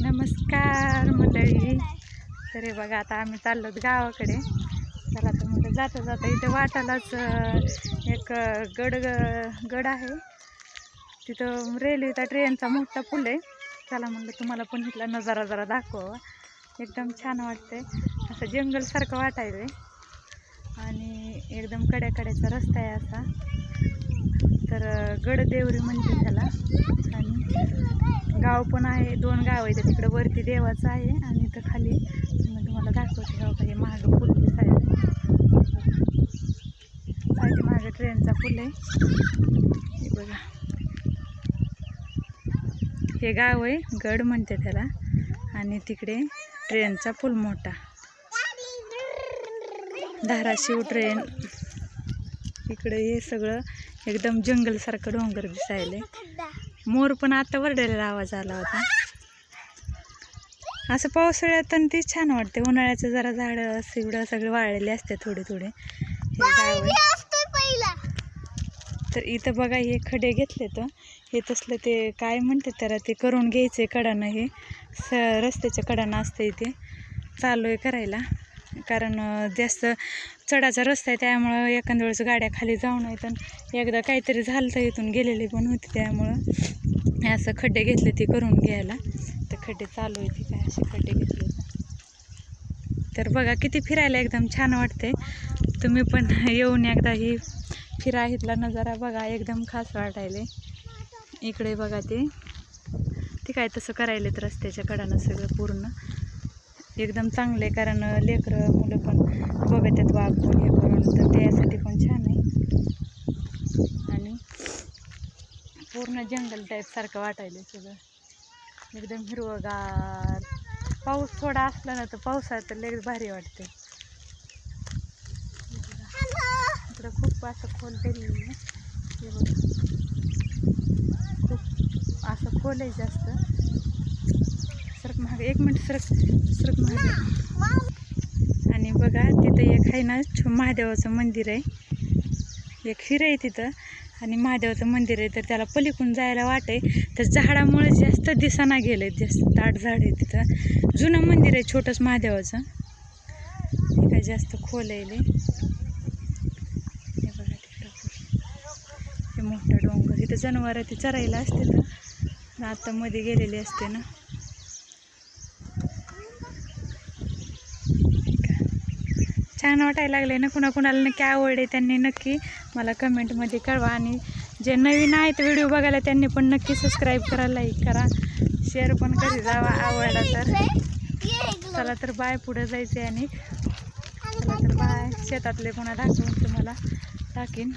नमस्कार मंडळी. तरी बघा आता आम्ही चाललो गावाकडे. चला तर म्हणलं जाता जाता इथे वाटालाच एक गड गड आहे. तिथं रेल्वेचा ट्रेनचा मोठा पूल आहे. चला म्हणलं तुम्हाला पण इथला नजारा जरा दाखवा एकदम छान वाटतंय. असं जंगलसारखं वाटायलंय. आणि एकदम कड्याकड्याचा रस्ता आहे असा. तर गड गडदेवरी म्हणते त्याला. आणि गाव पण आहे दोन गाव आहे. तिकडे वरती देवाचं आहे आणि इथं खाली मग तुम्हाला दाखवते. हो हे महाग पूल दिसायला. महाग ट्रेनचा पूल आहे. हे बघा. हे गाव आहे गड म्हणते त्याला. आणि तिकडे ट्रेनचा पूल मोठा. धाराशिव ट्रेन. इकडे हे सगळं एकदम जंगलसारखं डोंगर दिसायले मोर पण आता वरडलेला आवाज आला होता. असं पावसाळ्यात आणि ते छान वाटते उन्हाळ्याचं जरा झाडं सिवडं सगळे वाळलेले असते थोडे थोडे. हे तर इथं बघा हे खडे घेतले तर हे तसलं ते काय म्हणते त्याला ते करून घ्यायचे कडानं हे. स रस्त्याच्या कडानं असतं इथे चालू आहे करायला. कारण जास्त चढाचा रस्ता आहे त्यामुळं एखाद्या वेळेस गाड्या खाली जाऊन येत आणि एकदा काहीतरी झालं तर इथून गेलेली पण होती त्यामुळं असं खड्डे घेतले ते करून घ्यायला. तर खड्डे चालू आहे काय असे खड्डे घेतले तर बघा किती फिरायला एकदम छान वाटते तुम्ही पण येऊन एकदा ही फिरा इथला नजारा बघा एकदम खास वाटायले इकडे बघा ते. ते काय तसं करायलेत रस्त्याच्या कडानं सगळं पूर्ण. एकदम चांगलं आहे कारण लेकरं मुलं पण बघतात वागून हे करून तर त्यासाठी पण छान आहे. आणि पूर्ण जंगल टाईपसारखं वाटायला वाटायलं सगळं. एकदम हिरवगार. पाऊस थोडा असला ना तर पावसाळ्यात तर लगेच भारी वाटते इकडं खूप असं खोल तरी खूप असं खोल आहे जास्त. सरक महाग एक मिनिट सरक सरक महाग आणि बघा तिथं एक आहे ना छो महादेवाचं मंदिर आहे. एक हिर आहे तिथं. आणि महादेवाचं मंदिर आहे तर त्याला पलीकडून जायला वाट आहे. तर झाडामुळे जास्त दिसाना गेले जास्त दाट झाड आहे तिथं. जुनं मंदिर आहे छोटंच महादेवाचं. हे काय जास्त खोल आहे लय. हे बघा तिकडं. हे मोठं डोंगर इथं जनावरं ते चरायला असते तर. आता मध्ये गेलेली असते ना. छान वाटायला लागले ना कुणा कुणाला नक्की आवडे त्यांनी नक्की मला कमेंटमध्ये कळवा. आणि जे नवीन आहेत व्हिडिओ बघायला त्यांनी पण नक्की सबस्क्राईब करा लाईक करा शेअर पण करी. जावा आवडला तर. चला तर बाय पुढे जायचं आणि चला तर बाय शेतातले पुन्हा दाखवून तुम्हाला टाकीन.